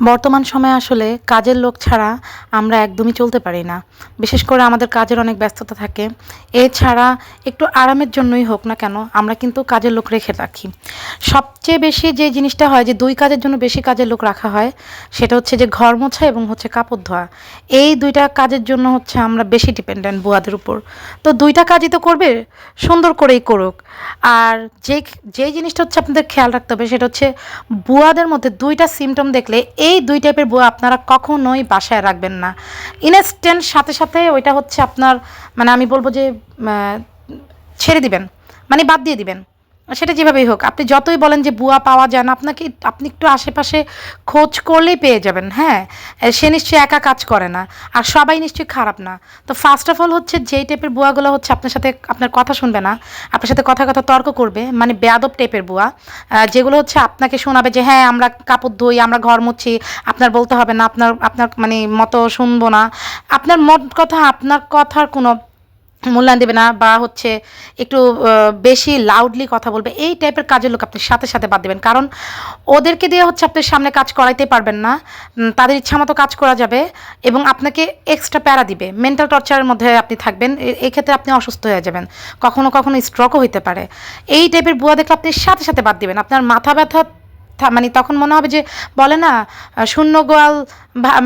বর্তমান সময়ে আসলে কাজের লোক ছাড়া আমরা একদমই চলতে পারি না। বিশেষ করে আমাদের কাজের অনেক ব্যস্ততা থাকে। এছাড়া একটু আরামের জন্যই হোক না কেন, আমরা কিন্তু কাজের লোক রেখে রাখি। সবচেয়ে বেশি যে জিনিসটা হয় যে দুই কাজের জন্য বেশি কাজের লোক রাখা হয়, সেটা হচ্ছে যে ঘর মোছা এবং হচ্ছে কাপড় ধোয়া। এই দুইটা কাজের জন্য হচ্ছে আমরা বেশি ডিপেন্ডেন্ট বুয়াদের উপর। তো দুইটা কাজই তো করবে, সুন্দর করেই করুক। আর যে যে জিনিসটা হচ্ছে আপনাদের খেয়াল রাখতে হবে, সেটা হচ্ছে বুয়াদের মধ্যে দুইটা সিমটম দেখলে এই দুই টাইপের বই আপনারা কখনোই বাসায় রাখবেন না। ইনস্ট্যান্ট সাথে সাথে ওইটা হচ্ছে আপনার মানে আমি বলব যে ছেড়ে দিবেন। মানে বাদ দিয়ে দিবেন। সেটা যেভাবেই হোক, আপনি যতই বলেন যে বুয়া পাওয়া যায় না, আপনাকে, আপনি একটু আশেপাশে খোঁজ করলেই পেয়ে যাবেন হ্যাঁ? সে নিশ্চয়ই একা কাজ করে না, আর সবাই নিশ্চয়ই খারাপ না। তো ফার্স্ট অফ অল হচ্ছে যেই টাইপের বুয়াগুলো হচ্ছে আপনার সাথে আপনার কথা শুনবে না, আপনার সাথে কথা কথা তর্ক করবে মানে বেয়াদব টাইপের বুয়া যেগুলো হচ্ছে আপনাকে শোনাবে যে হ্যাঁ আমরা কাপড় ধুই, আমরা ঘর মুছি, আপনার বলতে হবে না, আপনার আপনার মানে মতো শুনব না। আপনার মত কথা, আপনার কথার কোনো মূল্যায়ন দেবে না বা হচ্ছে একটু বেশি লাউডলি কথা বলবে, এই টাইপের কাজের লোক আপনি সাথে সাথে বাদ দেবেন। কারণ ওদেরকে দিয়ে হচ্ছে আপনার সামনে কাজ করাইতে পারবেন না। তাদের ইচ্ছা মতো কাজ করা যাবে এবং আপনাকে এক্সট্রা প্যারা দিবে। মেন্টাল টর্চারের মধ্যে আপনি থাকবেন এক্ষেত্রে আপনি অসুস্থ হয়ে যাবেন। কখনো কখনো স্ট্রোকও হইতে পারে। এই টাইপের বুয়া দেখলে আপনি সাথে সাথে বাদ দিবেন। আপনার মাথা ব্যথা মানে তখন মনে হবে যে, বলে না শূন্য গোয়াল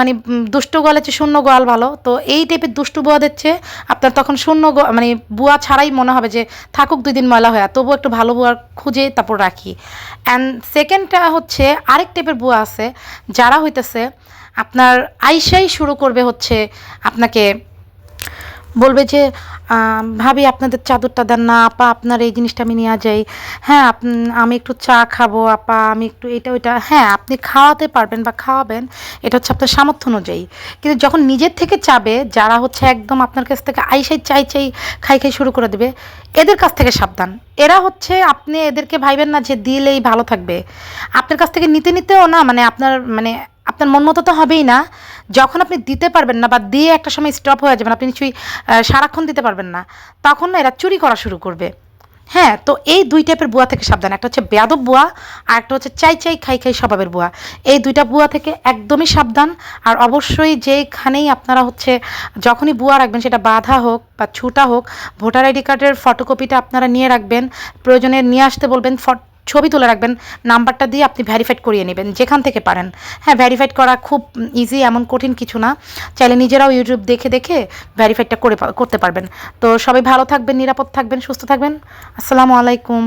মানে দুষ্ট গোয়ালের চেয়ে শূন্য গোয়াল ভালো। তো এই টাইপের দুষ্টু বুয়াদের চেয়ে আপনার তখন শূন্য মানে বুয়া ছাড়াই মনে হবে যে, থাকুক দুই দিন ময়লা হয়ে তবুও একটু ভালো বুয়ার খুঁজে তারপর রাখি। অ্যান্ড সেকেন্ডটা হচ্ছে আরেক টাইপের বুয়া আছে, যারা হইতেছে, আপনার আইসাই শুরু করবে হচ্ছে আপনাকে বলবে যে ভাবি, আপনাদের চাদরটা দেন না, আপা, আপনার এই জিনিসটা আমি নিয়ে যাই। হ্যাঁ আমি একটু চা খাব, আপা, আমি একটু এটা, ওইটা। হ্যাঁ আপনি খাওয়াতে পারবেন বা খাওয়াবেন, এটা হচ্ছে আপনার সামর্থ্য অনুযায়ী। কিন্তু যখন নিজের থেকে চাবে, যারা হচ্ছে একদম আপনার কাছ থেকে আইসাই চাই চাই, খাই খাই শুরু করে দেবে, এদের কাছ থেকে সাবধান। এরা হচ্ছে, আপনি এদেরকে ভাইবেন না যে দিলেই ভালো থাকবে। আপনার কাছ থেকে নিতে, নিতেও না মানে আপনার মানে আপনার মন মতো তো হবেই না। যখন আপনি দিতে পারবেন না বা দিয়ে একটা সময় স্টপ হয়ে যাবেন আপনি নিশ্চয়ই সারাক্ষণ দিতে পারবেন না, তখন না এরা চুরি করা শুরু করবে। হ্যাঁ তো এই দুই টাইপের বুয়া থেকে সাবধান, একটা হচ্ছে বেয়াদব বুয়া আর একটা হচ্ছে চাই চাই খাই খাই স্বভাবের বুয়া। এই দুইটা বুয়া থেকে একদমই সাবধান আর অবশ্যই যেখানেই আপনারা হচ্ছে যখনই বুয়া রাখবেন, সেটা বাধা হোক বা ছুটা হোক, ভোটার আইডি কার্ডের ফটোকপিটা আপনারা নিয়ে রাখবেন, প্রয়োজনে নিয়ে আসতে বলবেন, ফট ছবি তুলে রাখবেন, নাম্বারটা দিয়ে আপনি ভ্যারিফাইড করিয়ে নেবেন, যেখান থেকে পারেন। হ্যাঁ ভ্যারিফাইড করা খুব ইজি এমন কঠিন কিছু না। চাইলে নিজেরাও ইউটিউব দেখে দেখে ভ্যারিফাইডটা করে করতে পারবেন। তো সবাই ভালো থাকবেন, নিরাপদ থাকবেন, সুস্থ থাকবেন। আসসালামু আলাইকুম।